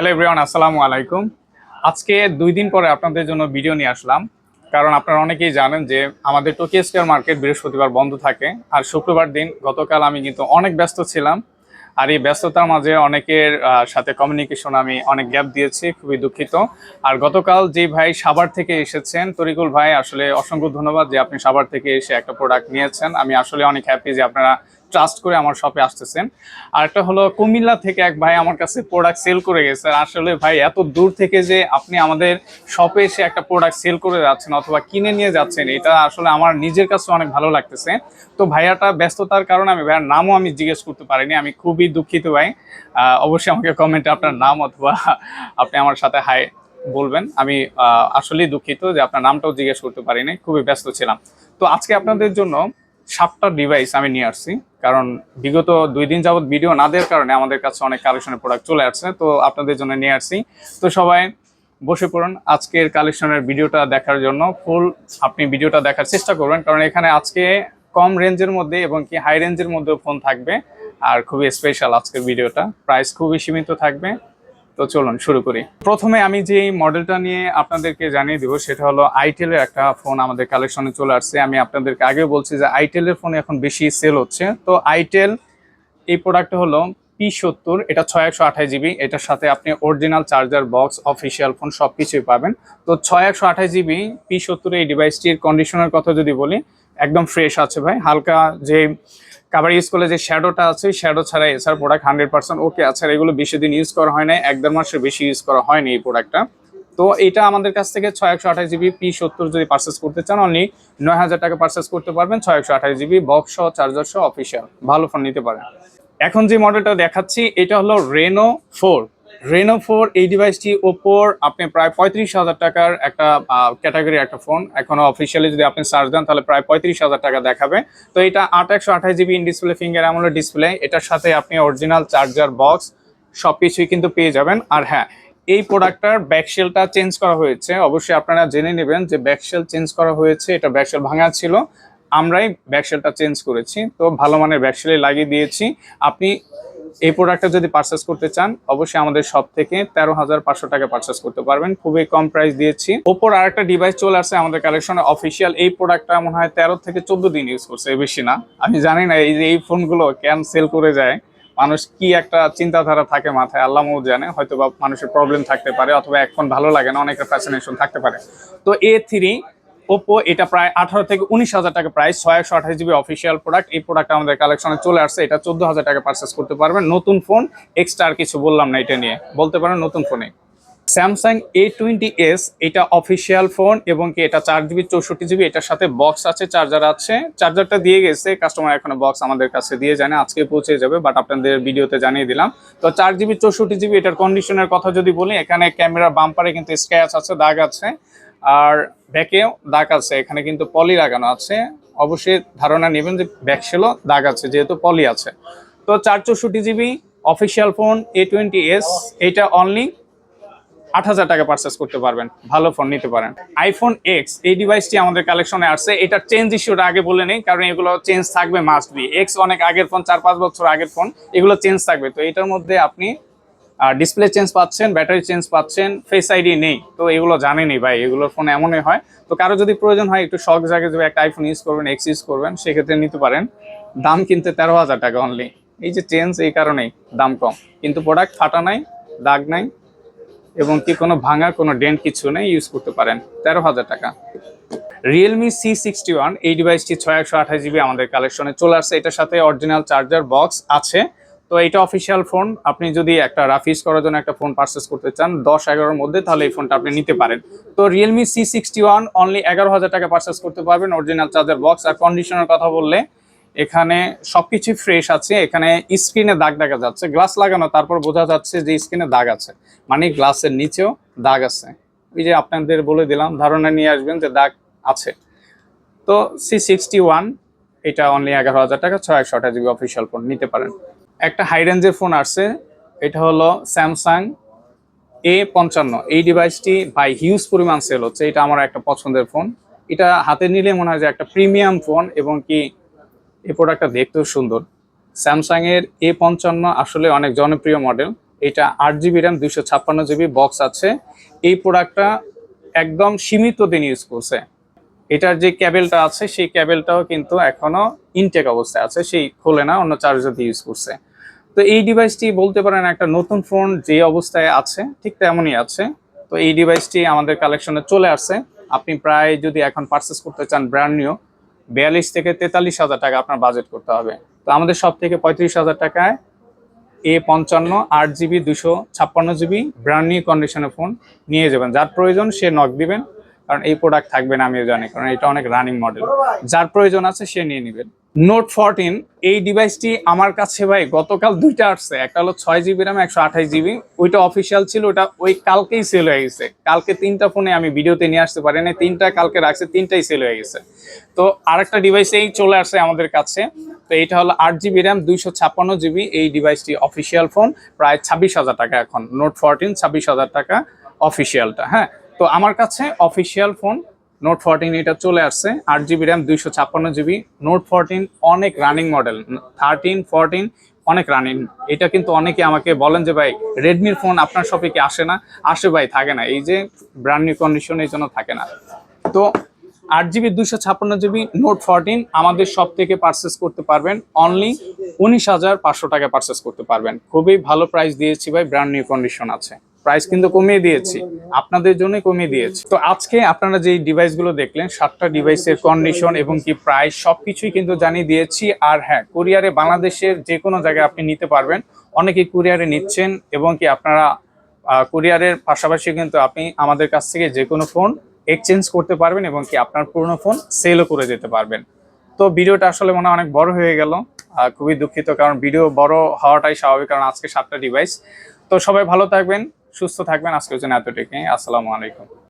Hello everyone আসসালামু আলাইকুম। আজকে দুই দিন পরে আপনাদের জন্য ভিডিও নিয়ে আসলাম। কারণ আপনারা অনেকেই জানেন যে আমাদের টোকিও স্কোয়ার মার্কেট বৃহস্পতিবার বন্ধ থাকে। আর শুক্রবার দিন গতকাল আমি কিন্তু অনেক ব্যস্ত ছিলাম। আর এই ব্যস্ততার মাঝে অনেকের সাথে কমিউনিকেশন আমি অনেক গ্যাপ দিয়েছি, খুবই দুঃখিত। আর গতকাল যে ভাই সাবার থেকে এসেছেন, তরিকুল ভাই, আসলে অসংখ্য ধন্যবাদ যে আপনি সাবার থেকে এসে একটা প্রোডাক্ট নিয়েছেন। আমি আসলে অনেক হ্যাপি যে আপনারা ট্রাস্ট করে আমার শপে আসতেছেন। আর একটা হলো কুমিল্লা থেকে এক ভাই আমার কাছে প্রোডাক্ট সেল করে গেছে। আসলে ভাই, এত দূর থেকে যে আপনি আমাদের শপে এসে একটা প্রোডাক্ট সেল করে যাচ্ছেন অথবা কিনে নিয়ে যাচ্ছেন, এটা আসলে আমার নিজের কাছে অনেক ভালো লাগতেছে। তো ভাইয়াটা ব্যস্ততার কারণে আমি, ভাইয়ার নামও আমি জিজ্ঞেস করতে পারিনি, আমি খুবই দুঃখিত ভাই। অবশ্যই আমাকে কমেন্টে আপনার নাম অথবা আপনি আমার সাথে হাই বলবেন। আমি আসলেই দুঃখিত যে আপনার নামটাও জিজ্ঞেস করতে পারিনি, খুবই ব্যস্ত ছিলাম। তো আজকে আপনাদের জন্য সাতটা ডিভাইস আমি নিয়ে আসছি। কারণ বিগত দুই দিন যাবত ভিডিও না দেওয়ার কারণে আমাদের কাছে অনেক কালেকশনের প্রোডাক্ট চলে আসছে, তো আপনাদের জন্য নিয়ে আসছি। তো সবাই বসে পড়ুন, আজকের কালেকশনের ভিডিওটা দেখার জন্য। ফুল আপনি ভিডিওটা দেখার চেষ্টা করবেন, কারণ এখানে আজকে কম রেঞ্জের মধ্যে এবং কি হাই রেঞ্জের মধ্যেও ফোন থাকবে। আর খুবই স্পেশাল আজকের ভিডিওটা প্রাইস খুবই সীমিত থাকবে। তো চলুন, শুরু করি। প্রথমে আমি যে মডেলটা নিয়ে আপনাদেরকে জানিয়ে দিব, সেটা হলো আইটেলের একটা ফোন আমাদের কালেকশনে চলে আসছে। আমি আপনাদেরকে আগেও বলছি যে আইটেলের ফোন এখন বেশি সেল হচ্ছে। তো আইটেল এই প্রোডাক্ট হলো পি সত্তর, এটা ছয় একশো আঠাশ জিবি। এটার সাথে আপনি original charger box official phone সব কিছুই পাবেন। তো ছয় একশো আঠাশ জিবি পি সত্তর এই ডিভাইসটির কন্ডিশনের কথা যদি বলি, একদম ফ্রেশ আছে ভাই। হালকা যে কাবার ইউজ করলে যে শ্যাডোটা আছে শ্যাডো ছাড়া এছাড়া প্রোডাক্ট হান্ড্রেড পার্সেন্ট ওকে আছে। আর এগুলো বেশি দিন ইউজ করা হয় না এক দেড় মাসের বেশি ইউজ করা হয়নি এই প্রোডাক্টটা তো এটা আমাদের কাছ থেকে ছয় একশো আঠাশ জিবি পি সত্তর যদি পার্সেস করতে চান অনলি নয় হাজার টাকা পার্সেস করতে পারবেন, ছয় একশো আঠাশ জিবি বক্স চার্জার সহ অফিসিয়াল ভালো ফোন নিতে পারেন। এখন যে মডেলটা দেখাচ্ছি, এটা হলো রেনো ফোর রেনো ফোর এই ডিভাইসটি ওপোর আপনি প্রায় পঁয়ত্রিশ হাজার টাকার একটা ক্যাটাগরি একটা ফোন এখনও অফিসিয়ালি যদি আপনি সার্চ দেন, তাহলে প্রায় পঁয়ত্রিশ হাজার টাকা দেখাবে। তো এটা আট একশো আঠাশ GB in display finger AMOLED display এটার সাথে আপনি অরিজিনাল চার্জার বক্স সব কিছুই কিন্তু পেয়ে যাবেন। আর হ্যাঁ এই প্রোডাক্টটার ব্যাকশেলটা চেঞ্জ করা হয়েছে। অবশ্যই আপনারা জেনে নেবেন যে ব্যাকশেল চেঞ্জ করা হয়েছে। এটা ব্যাকশেল ভাঙা ছিল। আমরাই ব্যাকশেলটা চেঞ্জ করেছি। তো ভালো মানের ব্যাকশেলে লাগিয়ে দিয়েছি। আপনি এই প্রোডাক্টটা যদি পারচেস করতে চান, অবশ্যই আমাদের সব থেকে তেরো হাজার পাঁচশো টাকা পারচেস করতে পারবেন। খুবই কম প্রাইস দিয়েছি। ওপোর আরেকটা ডিভাইস চলে আসছে আমাদের কালেকশনে অফিসিয়াল এই প্রোডাক্টটা মনে হয় তেরো থেকে চোদ্দ দিন ইউজ করছে বেশি না। আমি জানি না, এই যে এই ফোনগুলো কেন সেল করে যায়, মানুষ কি একটা চিন্তাধারা থাকে মাথায় আল্লাহ জানে। হয়তো বা মানুষের প্রবলেম থাকতে পারে, অথবা এক ফোন ভালো লাগে না, অনেকের ফ্যাসিনেশন থাকতে পারে। তো এ থ্রি ওপো এটা প্রায় আঠারো থেকে উনিশ হাজার টাকা প্রাইস ছয় একশো আঠাশ জিবি অফিসিয়াল প্রোডাক্ট এই প্রোডাক্ট আমাদের কালেকশনে চলে আসছে, এটা চোদ্দ হাজার টাকা পারচেস করতে পারবেন। নতুন ফোন এক্সট্রা আর কিছু বললাম না এটা নিয়ে। বলতে পারেন নতুন ফোনে স্যামসাং এ টোয়েন্টি এস এটা অফিসিয়াল ফোন এবং কি এটা চার জিবি চৌষট্টি জিবি এটার সাথে বক্স আছে চার্জার আছে। চার্জারটা দিয়ে গেছে কাস্টমার এখনও বক্স আমাদের কাছে দিয়ে জানে আজকে পৌঁছে যাবে বাট আপনাদের ভিডিওতে জানিয়ে দিলাম। তো চার জিবি চৌষট্টি জিবি এটার কন্ডিশনের কথা যদি বলি, এখানে ক্যামেরা বাম্পারে কিন্তু স্ক্র্যাচ আছে, দাগ আছে। আর ব্যাকেও দাগ আছে, এখানে কিন্তু পলি লাগানো আছে। অবশ্যই ধারণা নেবেন যে ব্যাক ব্যাকশেলও দাগ আছে, যেহেতু পলি আছে। তো চার চৌষট্টি GB official phone A twenty S এইটা অনলি আট হাজার টাকা পারচেস করতে পারবেন, ভালো ফোন নিতে পারেন। আইফোন এক্স এই ডিভাইসটি আমাদের কালেকশনে আসছে। এটা চেঞ্জ ইস্যুটা আগে বলে নেই, কারণ এগুলো চেঞ্জ থাকবে মাস্ট বি এক্স অনেক আগের ফোন চার পাঁচ বছর আগের ফোন এগুলো চেঞ্জ থাকবে। তো এটার মধ্যে আপনি ডিসপ্লে চেঞ্জ পাচ্ছেন ব্যাটারি চেঞ্জ পাচ্ছেন ফেস আইডি নেই। তো এগুলো জানেনি ভাই, এগুলোর ফোন এমনই হয়। তো কারও যদি প্রয়োজন হয়, একটু শখ জাগে যে একটা আইফোন ইউজ করবেন এক্স ইউজ করবেন, সেক্ষেত্রে নিতে পারেন। দাম কিনতে তেরো হাজার টাকা অনলি এই যে চেঞ্জ এই কারণেই দাম কম। কিন্তু প্রোডাক্ট ফাটা নাই, দাগ নাই, এবং কি কোনো ভাঙা, কোনো ডেন্ট কিছু নেই ইউজ করতে পারেন। তেরো হাজার টাকা। রিয়েলমি সি সিক্সটি ওয়ান এই ডিভাইসটি ছয় একশো আঠাশ জিবি আমাদের কালেকশনে চলে আসছে। এটার সাথে অরিজিনাল চার্জার বক্স আছে। তো এটা অফিসিয়াল ফোন আপনি যদি একটা রাফ ইউজ করার জন্য একটা ফোন পারচেস করতে চান, দশ এগারোর মধ্যে, তাহলে এই ফোনটা আপনি নিতে পারেন। তো Realme C sixty one only এগারো হাজার টাকা পারচেস করতে পারবেন অরিজিনাল চার্জার বক্স আর কন্ডিশনের কথা বললে, এখানে সবকিছু ফ্রেশ আছে। এখানে স্ক্রিনে দাগ দেখা যাচ্ছে। গ্লাস লাগানো, তারপর বোঝা যাচ্ছে যে স্ক্রিনে দাগ আছে। মানে গ্লাসের নিচেও দাগ আছে। ওই যে আপনাদের বলে দিলাম, ধারণা নিয়ে আসবেন যে দাগ আছে। তো সি সিক্সটি ওয়ান এটা অনলি এগারো হাজার টাকা ছয় একশো আঠাশ জিবি অফিসিয়াল ফোন নিতে পারেন। একটা হাই রেঞ্জের ফোন আসছে, এটা হলো স্যামসাং এ পঞ্চান্ন। এই ডিভাইসটি বাই হিউজ পরিমাণ সেল হচ্ছে, এটা আমার একটা পছন্দের ফোন এটা হাতে নিলে মনে হয় যে একটা প্রিমিয়াম ফোন এবং কি এই প্রোডাক্টটা দেখতেও সুন্দর। স্যামসাং এর এ পঞ্চান্ন আসলে অনেক জনপ্রিয় মডেল এটা আট জিবি র্যাম দুইশো ছাপ্পান্ন জিবি বক্স আছে। এই প্রোডাক্টটা একদম সীমিত দিন ইউজ করছে। এটার যে ক্যাবেলটা আছে, সেই ক্যাবেলটাও কিন্তু এখনও ইনটেক অবস্থায় আছে, সেই খোলে না, অন্য চার্জার দিয়ে ইউজ করছে। তো এই ডিভাইসটি বলতে পারেন একটা নতুন ফোন যে অবস্থায় আছে, ঠিক তেমনই আছে। তো এই ডিভাইসটি আমাদের কালেকশনে চলে আসছে। আপনি প্রায় যদি এখন পারচেস করতে চান ব্র্যান্ড নিউ বিয়াল্লিশ থেকে তেতাল্লিশ হাজার টাকা আপনার বাজেট করতে হবে। তো আমাদের সব থেকে পঁয়ত্রিশ হাজার টাকায় এ পঞ্চান্ন, আট জিবি দুশো ছাপ্পান্ন জিবি ব্র্যান্ড নিউ কন্ডিশনের ফোন নিয়ে যাবেন। যার প্রয়োজন সে নক দিবেন। কারণ এই প্রোডাক্ট থাকবে না আমিও জানি কারণ এটা অনেক রানিং মডেল যার প্রয়োজন আছে, সে নিয়ে নেবেন নোট ফোরটিন এই ডিভাইসটি আমার কাছে ভাই গতকাল দুইটা আসছে। একটা হলো ছয় জিবি র্যাম একশো আঠাশ জিবি ওইটা অফিসিয়াল ছিল, ওটা ওই কালকেই সেল হয়ে গেছে। কালকে তিনটা ফোনে আমি ভিডিওতে নিয়ে আসতে পারি না তিনটা কালকে রাখছে, তিনটাই সেল হয়ে গেছে। তো আরেকটা ডিভাইসেই চলে আসছে আমাদের কাছে। তো এটা হলো আট জিবি র্যাম দুইশো ছাপ্পান্ন জিবি এই ডিভাইসটি অফিসিয়াল ফোন প্রায় ছাব্বিশ হাজার টাকা এখন। নোট ফোরটিন ছাব্বিশ হাজার টাকা অফিসিয়ালটা হ্যাঁ? তো আমার কাছে অফিসিয়াল ফোন নোট ফোরটিন এটা চলে আসছে, আট জিবি র্যাম দুইশো ছাপ্পান্ন জিবি নোট ফোরটিন অনেক রানিং মডেল থার্টিন ফোরটিন অনেক রানিং এটা কিন্তু অনেকে আমাকে বলেন যে, ভাই রেডমির ফোন আপনার শপে কি আসে না? আসে ভাই, থাকে না। এই যে ব্র্যান্ড নিউ কন্ডিশন এই জন্য থাকে না। তো আট জিবি দুশো ছাপ্পান্ন জিবি নোট ফোরটিন আমাদের সব থেকে পারচেস করতে পারবেন। অনলি উনিশ হাজার পাঁচশো টাকা পারচেস করতে পারবেন। খুবই ভালো প্রাইস দিয়েছি ভাই ব্র্যান্ড নিউ কন্ডিশন আছে। প্রাইস কিন্তু কমিয়ে দিয়েছি। আপনাদের জন্য কমিয়ে দিয়েছি। তো আজকে আপনারা যে ডিভাইসগুলো দেখলেন, সাতটা ডিভাইসের কন্ডিশন এবং কি প্রাইস সবকিছুই কিন্তু জানিয়ে দিয়েছি। আর হ্যাঁ কুরিয়ারে বাংলাদেশের যে কোনো জায়গায় আপনি নিতে পারবেন। অনেকেই কুরিয়ারে নিচ্ছেন এবং কি আপনারা কুরিয়ারের পাশাপাশি কিন্তু আপনি আমাদের কাছ থেকে যে কোনো ফোন এক্সচেঞ্জ করতে পারবেন এবং কি আপনার পুরনো ফোন সেলও করে যেতে পারবেন। তো ভিডিওটা আসলে মনে অনেক বড় হয়ে গেল। খুবই দুঃখিত কারণ ভিডিও বড় হওয়াটাই স্বাভাবিক কারণ আজকে সাতটা ডিভাইস তো সবাই ভালো থাকবেন। সুস্থ থাকবেন। আজকের জন্য এতটুকুই। আসসালামু আলাইকুম।